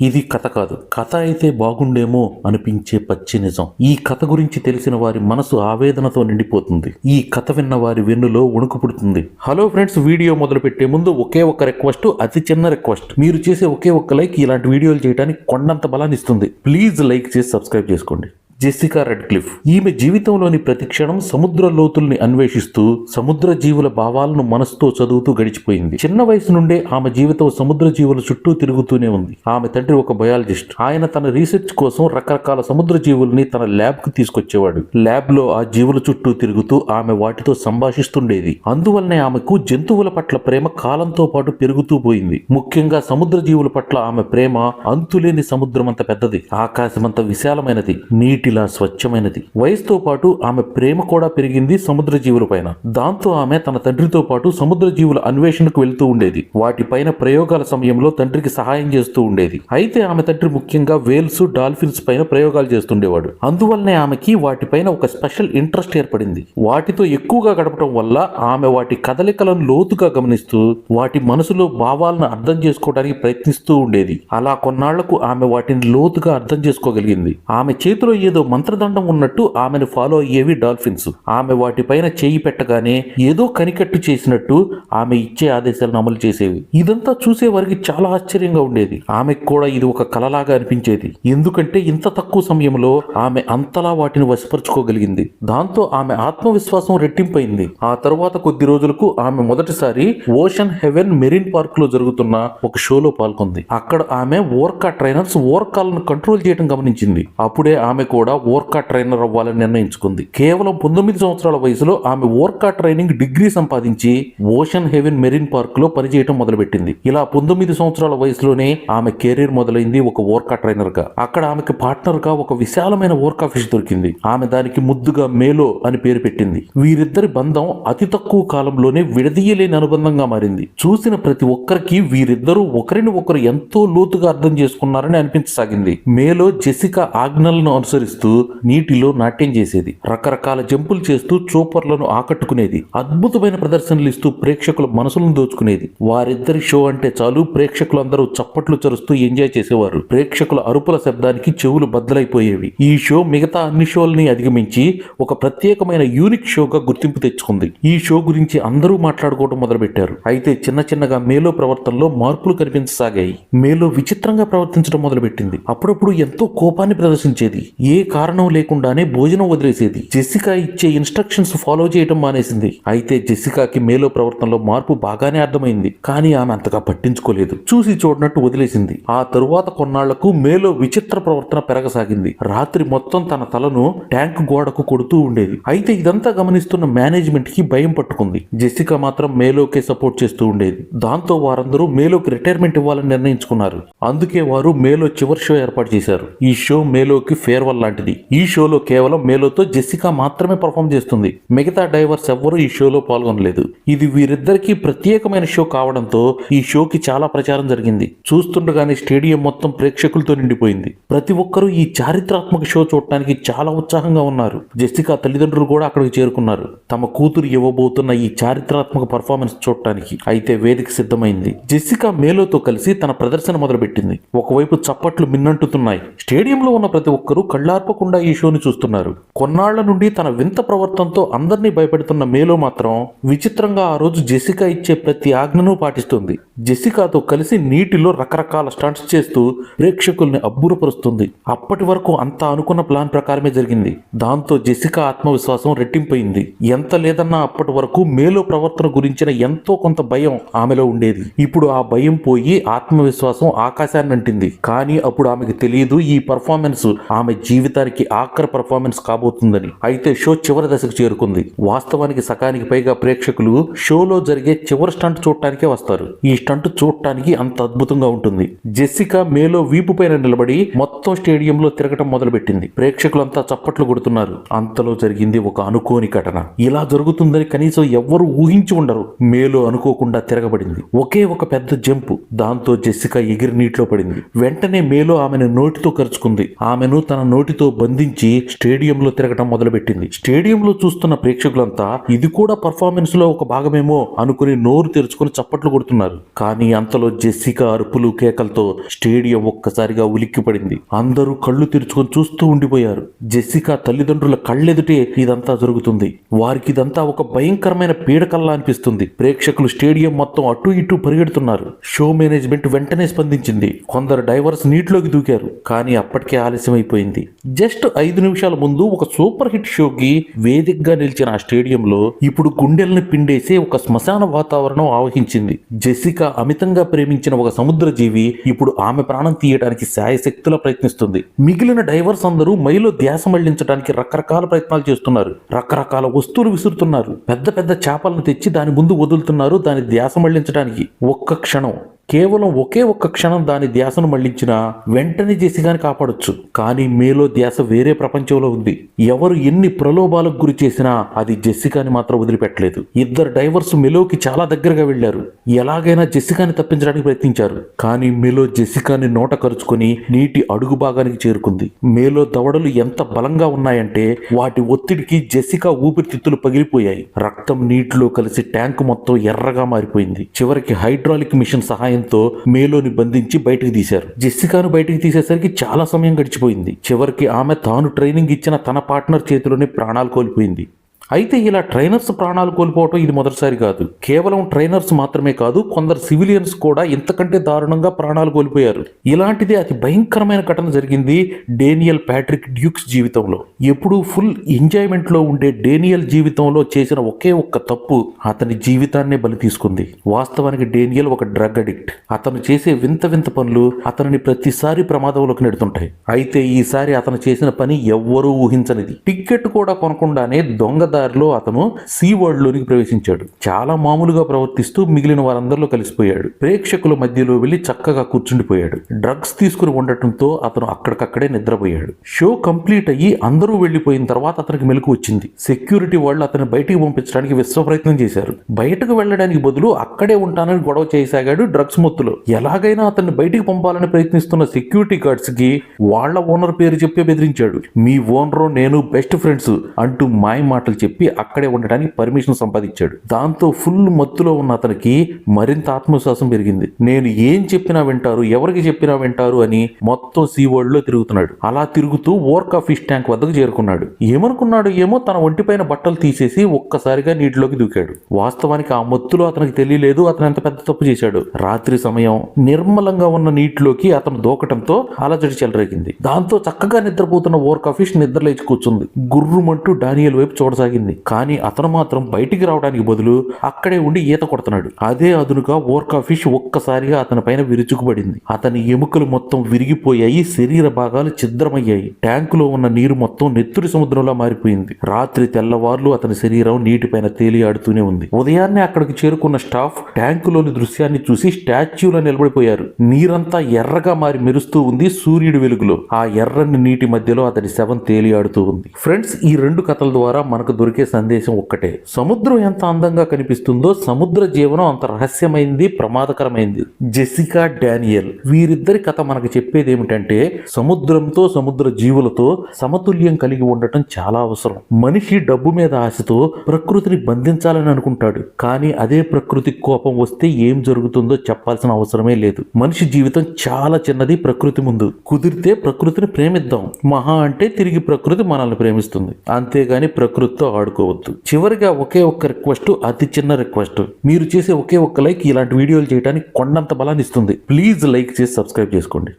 ఇది కథ కాదు. కథ అయితే బాగుండేమో అనిపించే పచ్చి నిజం. ఈ కథ గురించి తెలిసిన వారి మనసు ఆవేదనతో నిండిపోతుంది. ఈ కథ విన్న వారి వెన్నులో వణుకు పుడుతుంది. హలో ఫ్రెండ్స్ వీడియో మొదలు పెట్టే ముందు ఒకే ఒక్క రిక్వెస్ట్ అతి చిన్న రిక్వెస్ట్. మీరు చేసే ఒకే ఒక్క లైక్ ఇలాంటి వీడియోలు చేయడానికి కొండంత బలాన్ని ఇస్తుంది. ప్లీజ్ లైక్ చేసి సబ్స్క్రైబ్ చేసుకోండి. జెసికా రెడ్ క్లిఫ్ ఈమె జీవితంలోని ప్రతి క్షణం సముద్ర లోతుల్ని అన్వేషిస్తూ సముద్ర జీవుల భావాలను మనసుతో చదువుతూ గడిచిపోయింది. చిన్న వయసు నుండే ఆమె జీవితం సముద్ర జీవుల చుట్టూ తిరుగుతూనే ఉంది. ఆమె తండ్రి ఒక బయాలజిస్ట్. ఆయన తన రీసెర్చ్ కోసం రకరకాల సముద్ర జీవుల్ని తన ల్యాబ్కు తీసుకొచ్చేవాడు. ల్యాబ్లో ఆ జీవుల చుట్టూ తిరుగుతూ ఆమె వాటితో సంభాషిస్తుండేది. అందువల్లనే ఆమెకు జంతువుల పట్ల ప్రేమ కాలంతో పాటు పెరుగుతూ పోయింది. ముఖ్యంగా సముద్ర జీవుల పట్ల ఆమె ప్రేమ అంతులేని సముద్రం అంత పెద్దది. ఆకాశమంత విశాలమైనది. నీటి నీటిలా స్వచ్ఛమైనది. వయసుతో పాటు ఆమె ప్రేమ కూడా పెరిగింది సముద్ర జీవులపైన దాంతో ఆమె తన తండ్రితో పాటు సముద్ర జీవుల అన్వేషణకు వెళ్తూ ఉండేది. వాటిపైన ప్రయోగాల సమయంలో తండ్రికి సహాయం చేస్తూ ఉండేది. అయితే ఆమె తండ్రి ముఖ్యంగా వేల్స్ డాల్ఫిన్స్ పైన ప్రయోగాలు చేస్తుండేవాడు. అందువల్లనే ఆమెకి వాటిపైన ఒక స్పెషల్ ఇంట్రెస్ట్ ఏర్పడింది. వాటితో ఎక్కువగా గడపడం వల్ల ఆమె వాటి కదలికలను లోతుగా గమనిస్తూ వాటి మనసులో భావాలను అర్థం చేసుకోవడానికి ప్రయత్నిస్తూ ఉండేది. అలా కొన్నాళ్ళకు ఆమె వాటిని లోతుగా అర్థం చేసుకోగలిగింది. ఆమె చేతిలో ఏదో మంత్రదండం ఉన్నట్టు ఆమెను ఫాలో అయ్యేవి డాల్ఫిన్స్. ఆమె వాటిపైన చేయి పెట్టగానే ఏదో కనికట్టు చేసినట్టు ఆమె ఇచ్చే ఆదేశాలను అమలు చేసేవి. ఇదంతా చూసే వారికి చాలా ఆశ్చర్యంగా ఉండేది. ఆమెకు కూడా ఇది ఒక కలలాగా అనిపించేది. ఎందుకంటే ఇంత తక్కువ సమయంలో ఆమె అంతలా వాటిని వశపరుచుకోగలిగింది. దాంతో ఆమె ఆత్మవిశ్వాసం రెట్టింపైంది. ఆ తర్వాత కొద్ది రోజులకు ఆమె మొదటిసారి ఓషన్ హెవెన్ మెరీన్ పార్క్లో జరుగుతున్న ఒక షోలో పాల్గొంది. అక్కడ ఆమె ఓర్కా ట్రైనర్స్ ఓర్కాలను కంట్రోల్ చేయడం గమనించింది. అప్పుడే ఆమె కూడా ఓర్కా ట్రైనర్ అవ్వాలని నిర్ణయించుకుంది. కేవలం పంతొమ్మిది సంవత్సరాల వయసులో ఆమె ఓర్కా ట్రైనింగ్ డిగ్రీ సంపాదించి ఓషన్ హెవెన్ మెరీన్ పార్క్లో పనిచేయడం మొదలుపెట్టింది. ఇలా పంతొమ్మిది సంవత్సరాల వయసులోనే ఆమె కెరీర్ మొదలైంది ఒక ఓర్కా ట్రైనర్గా అక్కడ ఆమెకి పార్ట్నర్గా ఒక విశాలమైన ఓర్కా ఫిష్ దొరికింది. ఆమె దానికి ముద్దుగా మేలో అని పేరు పెట్టింది. వీరిద్దరి బంధం అతి తక్కువ కాలంలోనే విడదీయలేని అనుబంధంగా మారింది. చూసిన ప్రతి ఒక్కరికి వీరిద్దరూ ఒకరిని ఒకరు ఎంతో లోతుగా అర్థం చేసుకున్నారని అనిపించసాగింది. మేలో జెసికా ఆజ్ఞలను అనుసరిస్తూ నీటిలో నాట్యం చేసేది. రకరకాల జంపులు చేస్తూ చూపర్లను ఆకట్టుకునేది. అద్భుతమైన ప్రదర్శనలు ఇస్తూ ప్రేక్షకుల మనసులను దోచుకునేది. వారిద్దరి షో అంటే చాలు. ప్రేక్షకులందరూ చప్పట్లు చరుస్తూ ఎంజాయ్ చేసేవారు. ప్రేక్షకుల అరుపుల శబ్దానికి చెవులు బద్దలైపోయేవి. ఈ షో మిగతా అన్ని షోల్ని అధిగమించి ఒక ప్రత్యేకమైన యూనిక్ షోగా గుర్తింపు తెచ్చుకుంది. ఈ షో గురించి అందరూ మాట్లాడుకోవడం మొదలుపెట్టారు. అయితే చిన్న చిన్నగా మేలో ప్రవర్తనలో మార్పులు కనిపించసాగాయి. మేలో విచిత్రంగా ప్రవర్తించడం మొదలుపెట్టింది. అప్పుడప్పుడు ఎంతో కోపాన్ని ప్రదర్శించేది. ఏ కారణం లేకుండానే భోజనం వదిలేసేది. జెసికా ఇచ్చే ఇన్స్ట్రక్షన్స్ ఫాలో చేయడం మానేసింది. అయితే జెసికాకి మేలో ప్రవర్తనలో మార్పు బాగానే అర్థమైంది. కానీ ఆమె అంతగా పట్టించుకోలేదు. చూసి చూడనట్టు వదిలేసింది. ఆ తరువాత కొన్నాళ్ళకు మేలో విచిత్ర ప్రవర్తన పెరగసాగింది. రాత్రి మొత్తం తన తలను ట్యాంక్ గోడకు కొడుతూ ఉండేది. అయితే ఇదంతా గమనిస్తున్న మేనేజ్మెంట్కి భయం పట్టుకుంది. జెసికా మాత్రం మేలోకే సపోర్ట్ చేస్తూ ఉండేది. దాంతో వారందరూ మేలోకి రిటైర్మెంట్ ఇవ్వాలని నిర్ణయించుకున్నారు. అందుకే వారు మేలో చివరి షో ఏర్పాటు చేశారు. ఈ షో మేలోకి ఫేర్వెల్ లాంటిది. ఈ షోలో కేవలం మేలోతో జెసికా మాత్రమే పర్ఫామ్ చేస్తుంది. మిగతా డైవర్స్ ఎవ్వరూ ఈ షోలో పాల్గొనలేదు. ఇది వీరిద్దరికీ ప్రత్యేకమైన షో కావడంతో ఈ షోకి చాలా ప్రచారం జరిగింది. చూస్తుండగానే స్టేడియం మొత్తం ప్రేక్షకులతో నిండిపోయింది. ప్రతి ఒక్కరూ ఈ చారిత్రాత్మక షో చూడటానికి చాలా ఉత్సాహంగా ఉన్నారు. జెసికా తల్లిదండ్రులు కూడా అక్కడికి చేరుకున్నారు. తమ కూతురు ఇవ్వబోతున్న ఈ చారిత్రాత్మక పర్ఫార్మెన్స్ చూడటానికి అయితే వేదిక సిద్ధమైంది. జెసికా మేలోతో కలిసి తన ప్రదర్శన మొదలుపెట్టింది. ఒకవైపు చప్పట్లు మిన్నంటుతున్నాయి. స్టేడియంలో ఉన్న ప్రతి ఒక్కరూ కళ్ళార్పకుండా ఈ షోని చూస్తున్నారు. కొన్నాళ్ళ నుండి తన వింత ప్రవర్తనతో అందరినీ భయపెడుతున్న మేలో మాత్రం విచిత్రంగా ఆ రోజు జెసికా ఇచ్చే ప్రతి ఆజ్ఞను పాటిస్తుంది. జెసికాతో కలిసి నీటిలో రకరకాల స్టంట్స్ చేస్తూ ప్రేక్షకుల్ని అబ్బురపరుస్తుంది. అప్పటి వరకు అంతా అనుకున్న ప్లాన్ ప్రకారమే జరిగింది. దాంతో జెసికా ఆత్మవిశ్వాసం రెట్టింపయింది. ఎంత లేదన్నా అప్పటి వరకు మేలో ప్రవర్తన గురించిన ఎంతో కొంత భయం ఆమెలో ఉండేది. ఇప్పుడు ఆ భయం పోయి ఆత్మవిశ్వాసం ఆకాశాన్ని అంటింది కానీ అప్పుడు ఆమెకు తెలియదు ఈ పర్ఫార్మెన్స్ ఆమె జీవితానికి ఆఖరి పర్ఫార్మెన్స్ కాబోతుందని అయితే షో చివరి దశకు చేరుకుంది. వాస్తవానికి సకానికి పైగా ప్రేక్షకులు షోలో జరిగే చివరి స్టంట్ చూడటానికే వస్తారు. ఈ స్టంట్ చూడటానికి అంత అద్భుతంగా ఉంటుంది. జెస్సికా మేలో వీపు పైన నిలబడి మొత్తం స్టేడియంలో తిరగటం మొదలుపెట్టింది. ప్రేక్షకులంతా చప్పట్లు కొడుతున్నారు. అంతలో జరిగింది ఒక అనుకోని ఘటన. ఇలా జరుగుతుందని కనీసం ఎవ్వరూ ఊహించి ఉండరు. మేలో అనుకోకుండా తిరగబడింది. ఒకే ఒక పెద్ద జంపు. దాంతో జెస్సికా ఎగిరి నీటిలో పడింది. వెంటనే మేలో ఆమెను నోటితో కరుచుకుంది. ఆమెను తన నోటి చేతితో బంధించి స్టేడియంలో తిరగటం మొదలుపెట్టింది. స్టేడియంలో చూస్తున్న ప్రేక్షకులంతా ఇది కూడా పర్ఫార్మెన్స్లో ఒక భాగమేమో అనుకుని నోరు తెరుచుకొని చప్పట్లు కొడుతున్నారు. కానీ అంతలో జెస్సికా అరుపులు కేకలతో స్టేడియం ఒక్కసారిగా ఉలిక్కిపడింది. అందరూ కళ్ళు తెరుచుకొని చూస్తూ ఉండిపోయారు. జెస్సికా తల్లిదండ్రుల కళ్ళెదుటే ఇదంతా జరుగుతుంది. వారికి ఇదంతా ఒక భయంకరమైన పీడకల్లా అనిపిస్తుంది. ప్రేక్షకులు స్టేడియం మొత్తం అటు ఇటు పరిగెడుతున్నారు. షో మేనేజ్మెంట్ వెంటనే స్పందించింది. కొందరు డైవర్స్ నీటిలోకి దూకారు. కానీ అప్పటికే ఆలస్యం అయిపోయింది జస్ట్ ఐదు నిమిషాల ముందు ఒక సూపర్ హిట్ షోకి వేదికగా నిలిచిన ఆ స్టేడియంలో ఇప్పుడు గుండెల్ని పిండేసే ఒక శ్మశాన వాతావరణం ఆవహించింది. జెసికా అమితంగా ప్రేమించిన ఒక సముద్ర జీవి ఇప్పుడు ఆమె ప్రాణం తీయడానికి శాయశక్తులా ప్రయత్నిస్తుంది. మిగిలిన డైవర్స్ అందరూ మైలో ధ్యాస మళ్ళించడానికి రకరకాల ప్రయత్నాలు చేస్తున్నారు. రకరకాల వస్తువులు విసురుతున్నారు. పెద్ద పెద్ద చేపలను తెచ్చి దాని ముందు వదులుతున్నారు దాని ధ్యాస మళ్ళించడానికి ఒక్క క్షణం. కేవలం ఒకే ఒక్క క్షణం దాని ధ్యాసను మళ్ళించినా వెంటనే జెసికాని కాపాడొచ్చు. కానీ మేలో ధ్యాస వేరే ప్రపంచంలో ఉంది. ఎవరు ఎన్ని ప్రలోభాలకు గురి చేసినా అది జెస్సికాని మాత్రం వదిలిపెట్టలేదు. ఇద్దరు డైవర్స్ మెలోకి చాలా దగ్గరగా వెళ్ళారు ఎలాగైనా జెస్సికాని తప్పించడానికి ప్రయత్నించారు. కానీ మేలో జెస్సికాని నోట కరుచుకొని నీటి అడుగు భాగానికి చేరుకుంది. మేలో దవడలు ఎంత బలంగా ఉన్నాయంటే వాటి ఒత్తిడికి జెస్సికా ఊపిరితిత్తులు పగిలిపోయాయి. రక్తం నీటిలో కలిసి ట్యాంకు మొత్తం ఎర్రగా మారిపోయింది. చివరికి హైడ్రాలిక్ మిషన్ సహాయం సహాయంతో మేలోని బంధించి బయటకు తీశారు. జెస్సికాను బయటకు తీసేసరికి చాలా సమయం గడిచిపోయింది. చివరికి ఆమె తాను ట్రైనింగ్ ఇచ్చిన తన పార్ట్నర్ చేతిలోనే ప్రాణాలు కోల్పోయింది. అయితే ఇలా ట్రైనర్స్ ప్రాణాలు కోల్పోవటం ఇది మొదటిసారి కాదు. కేవలం ట్రైనర్స్ మాత్రమే కాదు కొందరు సివిలియన్స్ కూడా ఇంతకంటే దారుణంగా ప్రాణాలు కోల్పోయారు. ఇలాంటిది అతి భయంకరమైన ఘటన జరిగింది డేనియల్ ప్యాట్రిక్ డ్యూక్స్ జీవితంలో. ఎప్పుడూ ఫుల్ ఎంజాయ్మెంట్లో ఉండే డేనియల్ జీవితంలో చేసిన ఒకే ఒక్క తప్పు అతని జీవితాన్నే బలి తీసుకుంది. వాస్తవానికి డేనియల్ ఒక డ్రగ్ అడిక్ట్. అతను చేసే వింత వింత పనులు అతనిని ప్రతిసారి ప్రమాదంలోకి నెడుతుంటాయి. అయితే ఈసారి అతను చేసిన పని ఎవ్వరూ ఊహించనిది. టిక్కెట్ కూడా కొనకుండానే దొంగ దారిలో అతను సీ వరల్డ్ లోనికి ప్రవేశించాడు. చాలా మామూలుగా ప్రవర్తిస్తూ మిగిలిన వారందరిలో కలిసిపోయాడు. ప్రేక్షకుల మధ్యలో వెళ్ళి చక్కగా కూర్చుండిపోయాడు. డ్రగ్స్ తీసుకుని ఉండటంతో అతను అక్కడికక్కడే నిద్రపోయాడు. షో కంప్లీట్ అయ్యి అందరూ వెళ్ళిపోయిన తర్వాత అతనికి మెలకు వచ్చింది. సెక్యూరిటీ వాళ్ళు అతను బయటికి పంపించడానికి విశ్వ ప్రయత్నం చేశారు. బయటకు వెళ్ళడానికి బదులు అక్కడే ఉంటానని గొడవ చేయసాగాడు డ్రగ్స్ మొత్తులో. ఎలాగైనా అతన్ని బయటికి పంపాలని ప్రయత్నిస్తున్న సెక్యూరిటీ గార్డ్స్కి వాళ్ళ ఓనర్ పేరు చెప్పి బెదిరించాడు. మీ ఓనరు నేను బెస్ట్ ఫ్రెండ్స్ అంటూ మాయ మాటలు చెప్పి అక్కడే ఉండడానికి పర్మిషన్ సంపాదించాడు. దాంతో ఫుల్ మత్తులో ఉన్న అతనికి మరింత ఆత్మవిశ్వాసం పెరిగింది. నేను ఏం చెప్పినా వింటారు ఎవరికి చెప్పినా వింటారు అని మొత్తం సీ వరల్డ్లో తిరుగుతున్నాడు. అలా తిరుగుతూ ఓర్కా ఫిష్ ట్యాంక్ వద్దకు చేరుకున్నాడు. ఏమనుకున్నాడు ఏమో తన ఒంటిపైన బట్టలు తీసేసి ఒక్కసారిగా నీటిలోకి దూకాడు. వాస్తవానికి ఆ మత్తులో అతనికి తెలియలేదు అతను ఎంత పెద్ద తప్పు చేశాడు. రాత్రి సమయం నిర్మలంగా ఉన్న నీటిలోకి అతను దూకటంతో అలజడి చెలరేగింది. దాంతో చక్కగా నిద్రపోతున్న ఓర్కా ఫిష్ నిద్రలేచి కూర్చుంది. గుర్రుమంటూ డానియల్ వైపు చూడసాగింది. కానీ అతను మాత్రం బయటికి రావడానికి బదులు అక్కడే ఉండి ఈత కొడుతున్నాడు. అదే అదునుగా ఓర్కా ఫిష్ ఒక్కసారిగా అతని పైన విరుచుకుపడింది. అతని ఎముకలు మొత్తం విరిగిపోయాయి శరీర భాగాలు ఛిద్రమయ్యాయి. ట్యాంకులో ఉన్న నీరు మొత్తం నెత్తురి సముద్రంలో మారిపోయింది. రాత్రి తెల్లవార్లు అతని శరీరం నీటిపైన తేలియాడుతూనే ఉంది. ఉదయాన్నే అక్కడికి చేరుకున్న స్టాఫ్ ట్యాంకులోని దృశ్యాన్ని చూసి స్టాచ్యూలో నిలబడిపోయారు. నీరంతా ఎర్రగా మారి మెరుస్తూ ఉంది సూర్యుడి వెలుగులో. ఆ ఎర్రని నీటి మధ్యలో అతని శవం తేలియాడుతూ ఉంది. ఫ్రెండ్స్ ఈ రెండు కథల ద్వారా మనకు దొరికే సందేశం ఒక్కటే. సముద్రం ఎంత అందంగా కనిపిస్తుందో సముద్ర జీవనం అంత రహస్యమైంది ప్రమాదకరమైంది. Jessica Daniel. వీరిద్దరి కథ మనకు చెప్పేది ఏమిటంటే సముద్రంతో సముద్ర జీవులతో సమతుల్యం కలిగి ఉండటం చాలా అవసరం. మనిషి డబ్బు మీద ఆశతో ప్రకృతిని బంధించాలని అనుకుంటాడు. కానీ అదే ప్రకృతి కోపం వస్తే ఏం జరుగుతుందో చెప్పాల్సిన అవసరమే లేదు. మనిషి జీవితం చాలా చిన్నది ప్రకృతి ముందు. కుదిరితే ప్రకృతిని ప్రేమిద్దాం. మహా అంటే తిరిగి ప్రకృతి మనల్ని ప్రేమిస్తుంది. అంతేగాని ప్రకృతితో వాడుకోవద్దు. చివరిగా ఒకే ఒక్క రిక్వెస్ట్ అతి చిన్న రిక్వెస్ట్. మీరు చేసే ఒకే ఒక్క లైక్ ఇలాంటి వీడియోలు చేయడానికి కొండంత బలాన్ని ఇస్తుంది. ప్లీజ్ లైక్ చేసి సబ్స్క్రైబ్ చేసుకోండి.